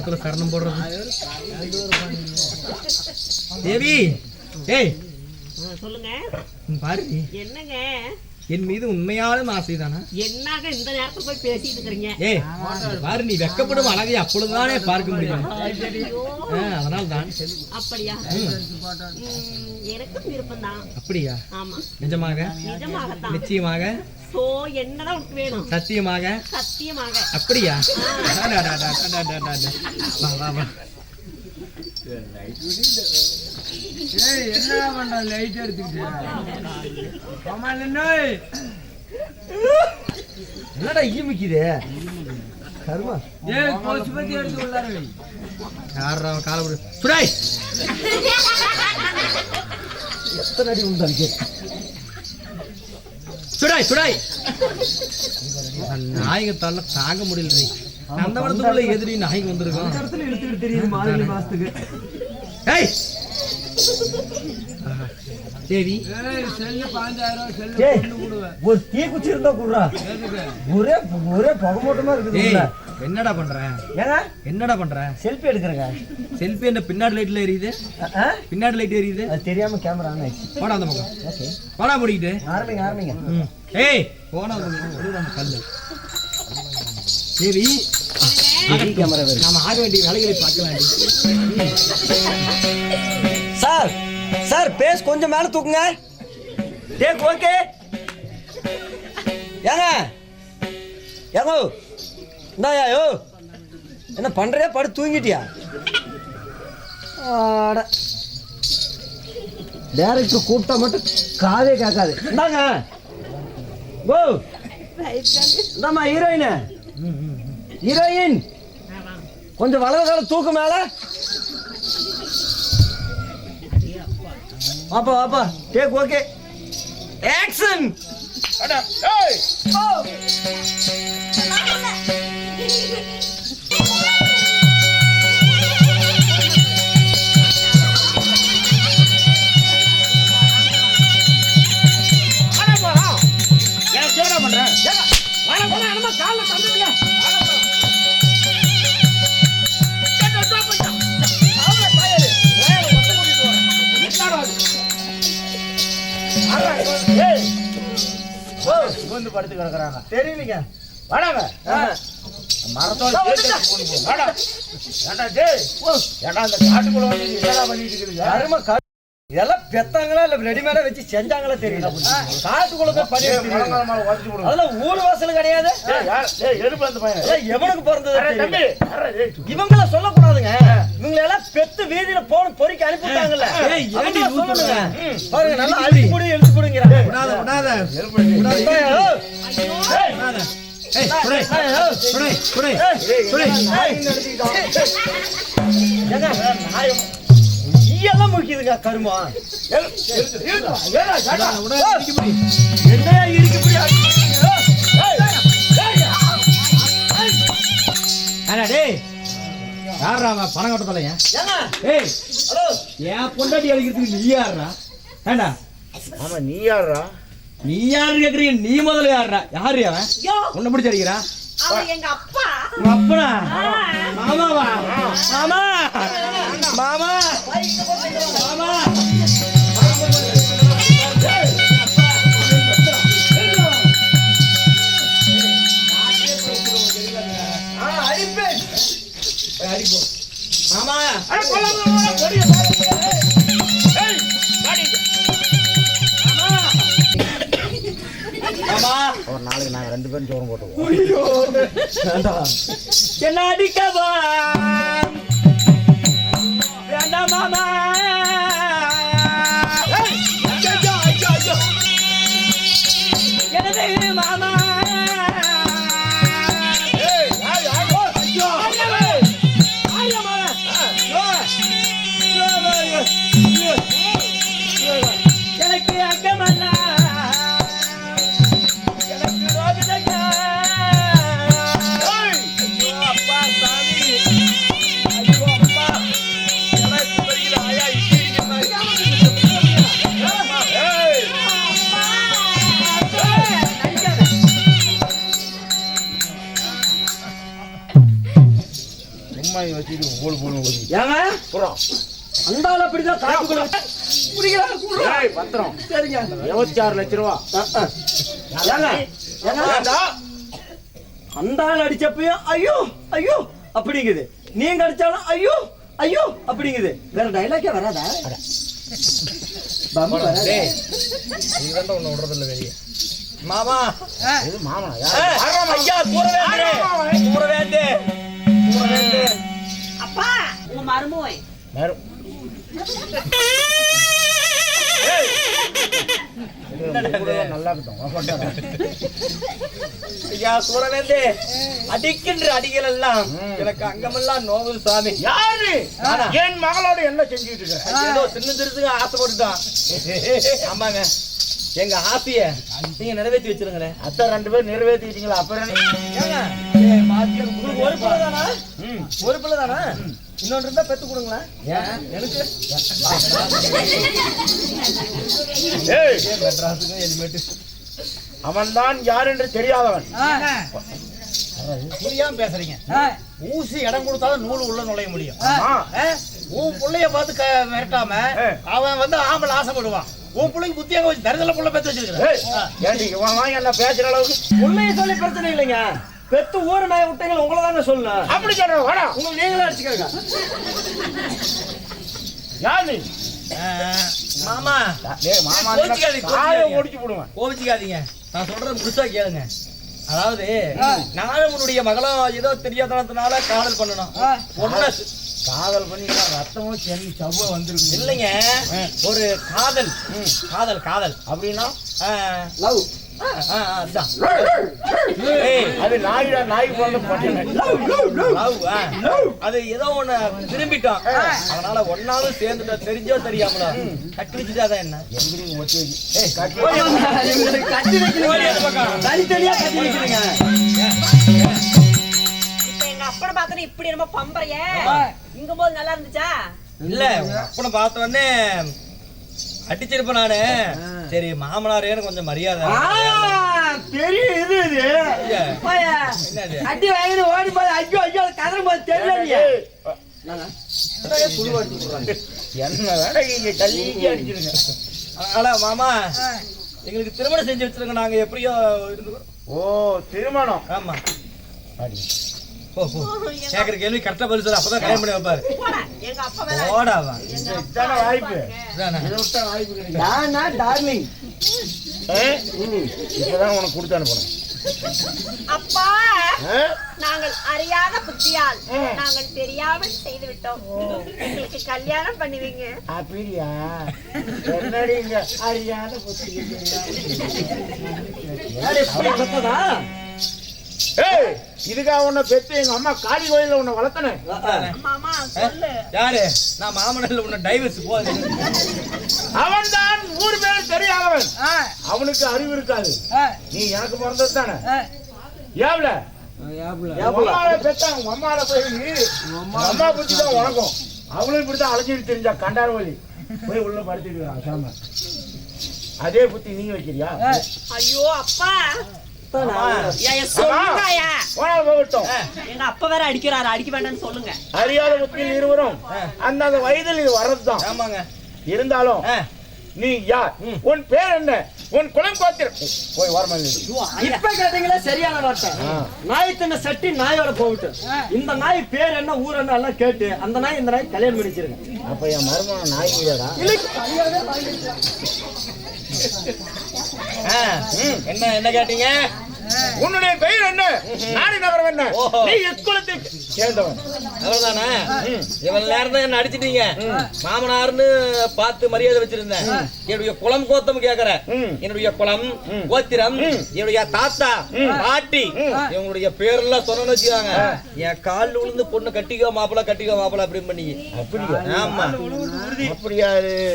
நேரத்துல சரணம் போடுறது. தேவி ஏய். சொல்லுங்க. பாரு. என்னங்க? என் மீது உண்மையான ஆசை தானா? என்னாக இந்த நேரத்துல போய் பேசிட்டு இருக்கிறீங்க? ஏய் பாரு நீ வெக்கப்படும் அழகை அப்பொழுதுதானே பார்க்க முடியும். அதனால தான் அப்படியா? எனக்கும் விருப்பம் தான் அப்படியா? ஆமா. நிஜமாக? நிஜமாகத்தான். நிச்சயமாக? சோ என்னடா வேணும்? சத்தியமாக? சத்தியமாக. அப்படியா? வா வா வா என்ன பண்ண என்னடா ஈமிக்குது கருமா எடுத்து உள்ளாரு யாரா கால சுரேஷ் எத்தனை அடி உண்டாங்க சுடாய் சுடாய். நாயகத்தால தாங்க முடியல அந்த வரத்துக்குள்ள எதிரி நாயகம் வந்திருக்கும். ஏய்! சரி ஒரு தீ குச்சி இருந்தா கூடுறா. ஒரே ஒரே புகமூட்டமா இருக்கு என்னடா பண்ற? ஏங்க? என்னடா பண்ற? செல்ஃபி எடுக்கிறேங்க. செல்ஃபி என்ன பின்னாடி லைட்ல எரியுது? பின்னாடி லைட் எரியுது? அது தெரியாம கேமரா ஆன் ஆயிடுச்சு. போடா அந்த பக்கம். ஓகே. போடா முடிக்கிட்டு. ஆரம்பிங்க ஆரம்பிங்க. ஏய் போனா அந்த கல்லு. தேவி கேமரா வருது நாம ஆக வேண்டிய வேலைகளை பார்க்கலாம் சார் சார் பேஸ் கொஞ்சம் மேல தூக்குங்க. டேக் ஓகே ஏங்க. ஏங்க. இந்தாயா யோ என்ன பண்றியா? படு தூங்கிட்டியா? ஆட. டேரக்டர் கூப்பிட்டா மட்டும் காதே கேட்காது. இந்தாங்க. கோ இந்தாம்மா ஹீரோயின் ஹீரோயின் கொஞ்சம் வலது கால தூக்கு மேல. வாப்பா வாப்பா. டேக் ஓகே ஆக்ஷன் வந்து படுத்து கிடக்குறாங்க தெரியலீங்க வாடாங்க மரத்தோட காட்டுக்குள்ள வந்து இதெல்லாம் பெத்தாங்களா இல்ல ரெடிமேடா வச்சு செஞ்சாங்களா தெரியல. காட்டுக்குள்ள போய் பண்ணி அதெல்லாம் ஊர் வாசல் கிடையாது. எவனுக்கு பிறந்தது இவங்கள சொல்லக்கூடாதுங்க. இவங்களை எல்லாம் பெத்து வீதியில போன பொறிக்க அனுப்பிட்டாங்கல்ல சொல்லுங்க பாருங்க நல்லா அழுத்தி போடு எழுத்து போடுங்கிறாங்க. எல்லாம் முக்கியதுங்க கருமா என்னையா இருக்கு யாரா அவன்? பணம் கட்ட தலையா ஏய். என் பொண்டாட்டி அடிக்கிறதுக்கு நீ யாரா ஏண்டா? ஆமா நீ யாரா நீ யாரு கேக்குறீங்க? நீ முதல்ல யாருடா? யாரு அவன்? உன்னை பிடிச்சி அடிக்கிறா? அவர் எங்க அப்பா. உங்க அப்பனா? மாமாவா? மாமா! மாமா! மாமா! அடிப்பேன். அடிப்போம். மாமா! ஒரு நாளைக்கு நாங்க ரெண்டு பேரும் சோறும் போட்டுவோம் என்ன அடிக்கவா வேண்டாம் மாமா. பூலு ஊதி ஏங்க? புறம் அந்த ஆள் அப்படிதான் காட்டுக்குள்ள குடுறா. ஏய் பத்திரம். சரிங்க. இருபத்தி ஆறு லட்ச ரூபா. ஏங்க ஏங்க? ஏண்டா? அந்த ஆள் அடிச்சப்பயும் ஐயோ ஐயோ அப்படிங்குது. நீங்க அடிச்சாலும் ஐயோ ஐயோ அப்படிங்குது. வேற டைலாக்கே வராதா? பம்பு வராதா? டேய். இதுதான் ஒண்ணு விடுறதில்ல வெளியே. மாமா. ஏய், ஐயா கூற வேண்டே கூற வேண்டே கூற வேண்டே அப்பா உங்க மருமோய். வேண்டே அடிக்கின்ற அடிகள் எல்லாம் எனக்கு அங்கமெல்லாம் நோவு சாமி. யாரு? என் மகளோட என்ன செஞ்சுட்டு இருக்க? ஏதோ சின்ன ஆசைப்பட்டுட்டான் ஆமாங்க. எங்க ஆசைய நீங்க நிறைவேற்றி வச்சிருங்களேன். அத்தை ரெண்டு பேரும் நிறைவேற்றிட்டீங்களா அப்புறம்? உங்களுக்கு ஒரு ஒரு பிள்ளை தானா? இன்னொன்று இருந்தா பெத்து கொடுங்களேன். எனக்கு? ஏய். மெட்ராஸுக்கு ஹெல்மெட் அவன் தான் யார் என்று தெரியாதவன். புரியாம பேசுறீங்க. ஊசி இடம் கொடுத்தாலும் நூல் உள்ள நுழைய முடியும். உன் புள்ளைய பார்த்து மிரட்டாம. அவன் வந்து ஆம்பளை ஆசைப்படுவான். உன் பிள்ளைக்கு புத்தி அங்க வச்சு தருதல புள்ள பெத்து வச்சிருக்கிறேன் இவன் வாங்கி என்ன பேசுற அளவுக்கு? உண்மையை சொல்லி பிரச்சனை இல்லைங்க. பெத்து ஊர் நாய விட்டீங்க உங்களை தாங்க சொல்லணும் அப்படி சொல்ற வாடா. உங்களை நீங்களே அடிச்சுக்கோங்க யார் நீ? மாமா. மாமா. முடிச்சு போடுவேன். கோபிச்சுக்காதீங்க. நான் சொல்றது முழுசா கேளுங்க. அதாவது நானும் உன்னுடைய மகளும் ஏதோ தெரியாதனத்தினால காதல் பண்ணணும். ஒண்ணு காதல் பண்ணி ரத்தமும் சென்னி சவ்வை வந்திருக்கு இல்லைங்க. ஒரு காதல். காதல் காதல். அப்படின்னா? லவ். அது நாயிடா நாய் பிறந்த பட்டன லவ், அது ஏதோ ஒண்ணு திரும்பிட்டோம் அதனால ஒன்னாலும் சேர்ந்துட்டா தெரிஞ்சோ தெரியாமலோ கட்டி வச்சுட்டாதான் என்ன எங்கிரி கட்டி கட்டி தனித்தனியா கட்டி வைக்கிறீங்க இப்ப எங்க அப்பனை பார்த்தோன்னே இப்படி நம்ம பம்பறைய இங்க போது நல்லா இருந்துச்சா இல்ல உங்க அப்பனை பார்த்த உடனே அடிச்சிருப்பேன் நானு. சரி மாமனாரேன்னு கொஞ்சம் மரியாதை தெரியும் இது. இது அடி ஓடி போய் ஐயோ ஐயோ கதறும் போது தெரியலையே. என்ன வேலை இங்க தள்ளி அடிச்சிருங்க. அதனால மாமா. எங்களுக்கு திருமணம் செஞ்சு வச்சிருங்க நாங்க எப்படியோ இருந்துக்கிறோம் ஓ திருமணம்? ஆமா. அடி. கேக்குற கேள்வி கரெக்டா பதில் சொல்லு அப்பதான் கல்யாணம் பண்ணி வைப்பாரு. போடா எங்க அப்பா வேற ஓடாவா வாய்ப்பு. வாய்ப்பு கிடைக்கும் நானா டார்லிங் இப்பதான் உனக்கு கொடுத்து அனுப்பணும் அப்பா? நாங்கள் அறியாத புத்தியால் நாங்கள் தெரியாமல் செய்து விட்டோம் எங்களுக்கு கல்யாணம் பண்ணுவீங்க. அப்படியா? என்னடி இங்க அறியாத புத்தி? ஏய் இதுக்காக உன்னை பெத்து எங்க அம்மா காளி கோயில்ல உன்னை வளர்த்தனேன் சொல்லு. யாரு? நான் மாமனார்ல உன்ன டைவர்ஸ் போகுது. அவன் தான் ஊர் பேர் தெரியாதவன். அவனுக்கு அறிவு இருக்காது. நீ எனக்கு பிறந்தது தானே? ஏவல? அவளும் இப்படித்தான் அலைஞ்சிட்டு தெரிஞ்சா கண்டார் வழி போய் உள்ள படுத்துட்டு சாம. அதே புத்தி நீங்க வைக்கிறியா? ஐயோ அப்பா. போனால் போகட்டும் எங்க அப்பா வேற அடிக்கிறாரு. அடிக்க வேண்டாம்னு சொல்லுங்க. அறியாத புத்தியில் இருவரும் அந்தந்த வயதில் இது வர்றதுதான். ஆமாங்க. இருந்தாலும் நீ யார்? உன் பேர் என்ன? உன் குலம் கோத்திரம் போய் வரமல் இப்ப கேட்டீங்களா சரியான வார்த்தை. நாய் தின்ன சட்டி நாயோட போகட்டும் இந்த நாய் பேர் என்ன ஊர் என்ன எல்லாம் கேட்டு அந்த நாய் இந்த நாய் கல்யாணம் பண்ணிச்சிருங்க அப்ப என் மருமகன் நாய் என்ன என்ன கேட்டீங்க? உன்னுடைய பெயர் என்ன? நாடி நகரம் என்ன. நீ எக்குலத்துக்கு சேர்ந்தவன் அவ்வளவுதானே இவன் நேரம் தான் என்ன அடிச்சிட்டீங்க. மாமனார்னு பார்த்து மரியாதை வச்சிருந்தேன். என்னுடைய குலம் கோத்தம் கேக்குறேன் ம். என்னுடைய குலம் கோத்திரம் என்னுடைய தாத்தா பாட்டி இவங்களுடைய பேரெல்லாம் சொன்னு வச்சுக்காங்க. என் கால்ல விழுந்து பொண்ணு கட்டிக்கோ மாப்பிள கட்டிக்கோ மாப்பிள அப்படின்னு பண்ணி அப்படியா? ஆமா. அப்படியா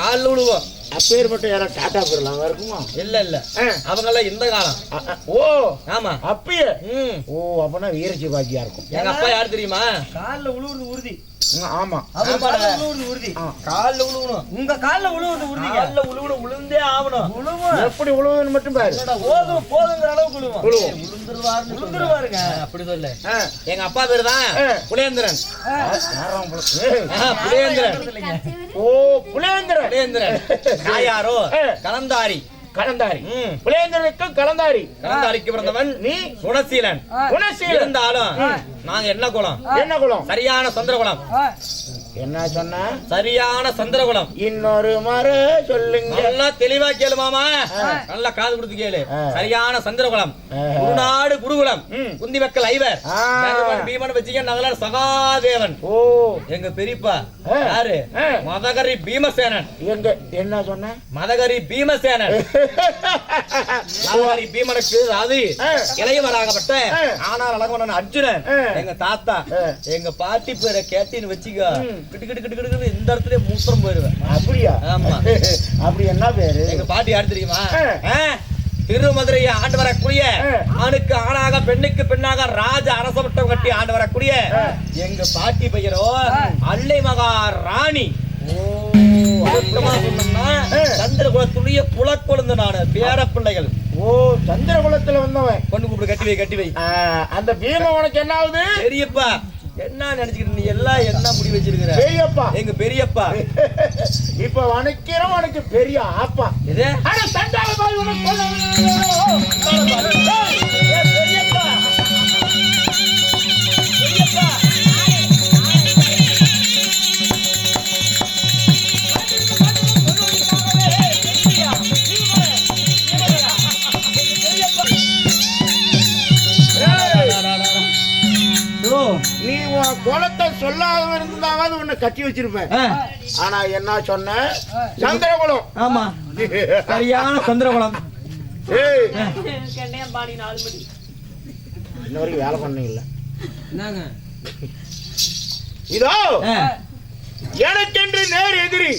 கால்ல விழுவோம். அப்பேர் மட்டும் யாரா டாட்டா போயிடலாம் இருக்குமா? இல்ல இல்ல. அவங்க எல்லாம் இந்த காலம். ஓ ஆமா. அப்பயே. ஓ அப்பனா வீரச்சி பாக்கியா இருக்கும். எங்க அப்பா யார் தெரியுமா? காலில் உழுவுறது உறுதி. ஆமா. உறுதி. கால்ல விழுவணும் உங்க கால்ல உழுவுறது உறுதிங்க. கால்ல விழுவணும் விழுந்தே ஆகணும். உழுவும் எப்படி உழுவுன்னு மட்டும் பாரு. போதும் போதுங்கிற அளவுக்கு உழுவும். உழுவும். உளுந்துருவாருன்னு உளுந்துருவாருங்க. அப்படி சொல்லு. ஆ. எங்க அப்பா பேரு தான். புலேந்திரன். புலேந்திரன். ஓ புலேந்திரன். புலேந்திரன். நாயாரோ ஆ. கலந்தாரி. கலந்தாரி. புலேந்திரனுக்கு கலந்தாரி. கலந்தாரிக்கு பிறந்தவன் நீ குணசீலன். குணசீலன். இருந்தாலும் நாங்க என்ன குலம்? என்ன குலம்? சரியான சந்திரகுலம். என்ன சொன்ன? சரியான சந்திரகுலம் இன்னொரு முறை சொல்லுங்க. நல்லா தெளிவா கேளு மாமா. நல்லா காது கொடுத்து கேளு. சரியான சந்திரகுலம். குருநாடு குருகுலம். குந்தி மக்கள் ஐவர். பீமன் வச்சிக்க நகலார் சகாதேவன். ஓ. எங்க பெரியப்பா. யாரு. மதகரி பீமசேனன். எங்க? என்ன சொன்ன? மதகரி பீமசேனன். மதகரி பீமனுக்கு அது. இளையவராகப்பட்ட. ஆனால் அழகவனன் அர்ஜுனன். எங்க தாத்தா. எங்க பாட்டி பேரை கேட்டின்னு வச்சுக்க. கிட்டு கிட்டு கிட்டு கிட்டு இந்த இடத்துல மூத்திரம் போயிருவேன் அப்படியா? ஆமா. அப்படி என்ன பேரு? எங்க பாட்டி யாரு தெரியுமா? திருமதுரையை ஆண்டு வரக்கூடிய. ஆணுக்கு ஆணாக பெண்ணுக்கு பெண்ணாக ராஜ அரசமட்டம் கட்டி ஆண்டு வரக்கூடிய. எங்க பாட்டி பெயரோ அல்லை மகா ராணி. சந்திரகுலத்துடைய குலக்கொழுந்து நானு பேர பிள்ளைகள். ஓ சந்திரகுலத்துல வந்தவன். கொண்டு கூப்பிடு கட்டி வை கட்டி வை. அந்த பீம உனக்கு என்ன ஆகுது? பெரியப்பா என்ன நினைச்சுக்கிட்டு நீ எல்லாம் என்ன முடி வச்சிருக்கிற? பெரியப்பா. எங்க பெரியப்பா. இப்ப வணக்கிறோம் உனக்கு பெரிய ஆப்பா. இது அட பாய் உனக்கு உன்னை கட்டி வச்சிருப்பேன். ஆனா என்ன சொன்ன? சந்திரகுலம். ஆமா. சரியான சந்திரகுலம். இன்ன வரைக்கும் வேலை பண்ணீங்கல்ல. இதோ எனக்கென்று நேர் எதிரி.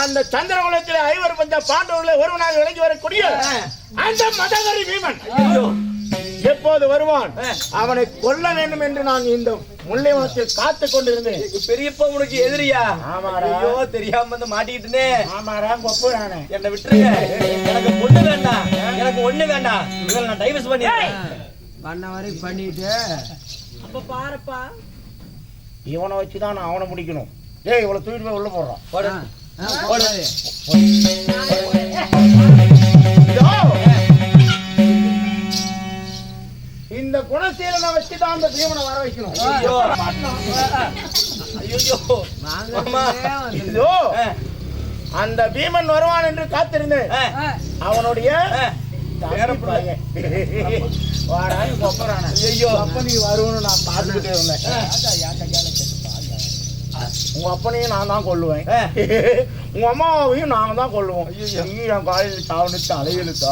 அந்த சந்திரகுலத்தில் ஐவர் பஞ்ச பாண்டவர்களை ஒருவனாக விளங்கி வரக்கூடிய அந்த மதகரி பீமன். ஐயோ. எப்போது வருவான்? அவனை கொல்ல வேண்டும் என்று நான் இந்த முல்லைவனத்தில் காத்து கொண்டிருந்தேன். பெரியப்பா உனக்கு எதிரியா. ஐயோ தெரியாம வந்து மாட்டிக்கிட்டுனே. ஆமாடா கொப்புறானே. என்னை விட்டுருங்க. எனக்கு பொண்ணு வேண்டாம். எனக்கு ஒண்ணு வேண்டாம். இவளை நான் டைவர்ஸ் பண்ணிடுறேன். பண்ண வரை பண்ணிட்டு. அப்ப பாருப்பா. இவனை வச்சுதான் நான் அவனை முடிக்கணும் ஏய் இவளை தூக்கிட்டு போய் உள்ள போடுறான். குணசீலனை வச்சுதான் அந்த பீமனை வர வைக்கணும் ஐயோ. அந்த பீமன் வருவான் என்று காத்திருந்தேன் அவனுடைய உங்க அப்பனையும் நான் தான் கொல்லுவேன் ஆ. உங்க அம்மாவையும் நாங்க தான் கொல்லுவோம். நீ என் காலையில் சாவணி தலையிலுத்தா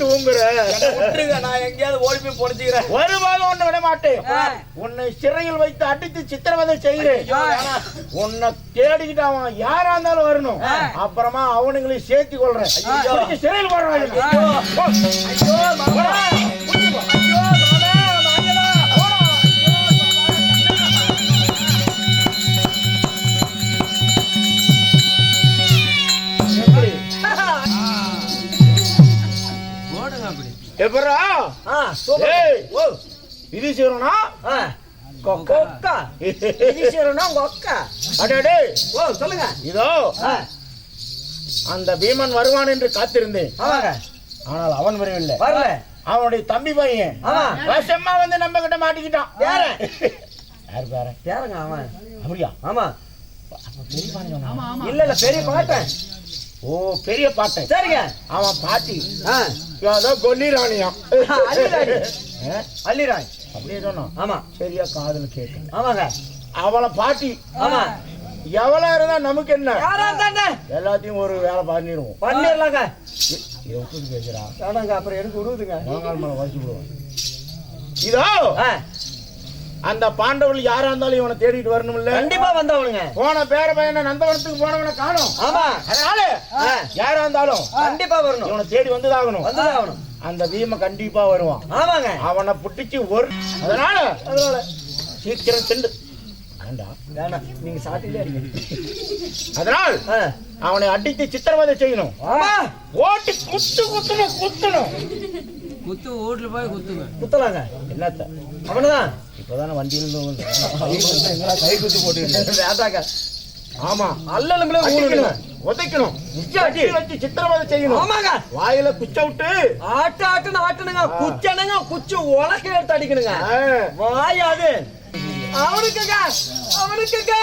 தூங்குற. நான் எங்கேயாவது ஓடி போய் பொழைச்சிக்கிறேன். ஒருபாலும் ஒண்ணு விட மாட்டேன். உன்னை சிறையில் வைத்து அடித்து சித்திரவதை செய்கிறேன். உன்னை தேடிக்கிட்டு அவன் யாரா இருந்தாலும் வரணும். அப்புறமா அவனுங்களையும் சேர்த்து கொள்றேன். சிறையில் போடுறாங்க இது செய்யணும்னா ஆ கொக்கா. ஈஸ்வரனா உங்க அக்கா அடடே ஓ சொல்லுங்க. இதோ அந்த பீமன் வருவான் என்று காத்திருந்தேன். ஆனால் அவன் வரவில்லை. வரல. அவனுடைய தம்பி பையன். வருஷமா வந்து நம்ம கிட்ட மாட்டிக்கிட்டான். யாரு? யாரு பாரு? யாருங்க அவன்? அப்படியா? ஆமா. இல்ல இல்ல பெரிய பாட்டன். ஓ பெரிய பாட்டன். சரிங்க. அவன் பாட்டி. ஏதோ கொல்லி ராணியாம் அள்ளிராணி. ஆ? அள்ளிராணி. அப்படியே ஆமா. சரியா காதுல கேட்டு ஆமாங்க. அவளை பாட்டி. ஆமா. எவ்வளவு இருந்தா நமக்கு என்ன? எல்லாத்தையும் ஒரு வேலை பண்ணிடுவோம் பண்ணிடலாங்க பேசுறா ஆனாங்க அப்புறம் எனக்கு உருவுதுங்க. வச்சு விடுவேன் இதோ! அந்த பாண்டவர்கள் யாரா இருந்தாலும் இவனை தேடிட்டு வரணும் இல்ல கண்டிப்பா வந்தவனுங்க. போன பேர பையனை நந்தவனத்துக்கு போனவனை காணும். ஆமா. அதனால யாரா இருந்தாலும் கண்டிப்பா வரணும். இவனை தேடி வந்துதாகணும். வந்துதான் ஆகணும் அந்த பீம கண்டிப்பா வருவான். ஆமாங்க. அவனை புட்டிச்சு ஒரு அதனால அதனால. சீக்கிரம் சென்று நீங்க சாட்டிலே அதனால். அவனை அடித்து சித்திரவதை செய்யணும். ஆமா. ஓட்டி குத்து குத்தணும் குத்தணும். குத்து வீட்டுல போய் குத்துவேன் குத்தலாங்க. என்னத்த? அவனதான் இப்பதானே வண்டியில இருந்து வந்தேன். கை குத்து போட்டு வேண்டாங்க ஆமா. அல்லலுங்களே அடிக்கணும், உதைக்கணும். வச்சு சித்திரவதை செய்யணும். ஆமாங்க. வாயில குச்ச விட்டு. ஆட்டு ஆட்டுன்னு ஆட்டணுங்க குச்சனுங்க குச்சு உலக்க எடுத்து அடிக்கணுங்க. ஆ, வாயாது. அவனுக்குங்க. அவனுக்குங்க.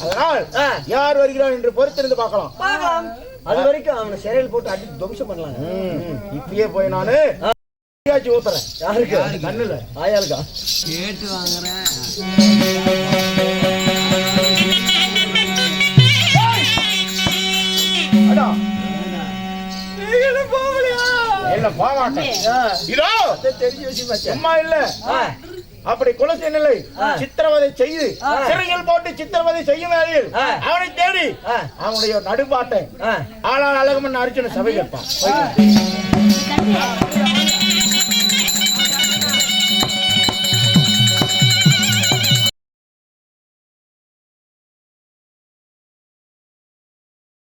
அதனால். யார் வருகிறார் என்று பொறுத்திருந்து பார்க்கலாம். பார்க்கலாம். அது வரைக்கும் அவனை சிறையில் போட்டு அடி துவம்சம் பண்ணலாங்க. ம், இப்பயே போய் நானு ஊத்துறேன். யாருக்கு? கண்ணுல. ஆயாளுக்கா? கேட்டு வாங்குறேன். அடா, நீங்களும் போகலையா? இல்ல போக மாட்டேன் இதோ. அதை தெரிஞ்சு வச்சு மச்சான். சும்மா இல்ல. அப்படி குலசை நிலை ஆ. சித்திரவதை செய்து. சிறையில் போட்டு சித்திரவதை செய்யும் வேளையில் ஆ. அவனை தேடி. அவனுடைய நடுபாட்டை ஆ. ஆளால் அழகமன் அர்ஜுன சபை கேட்பான்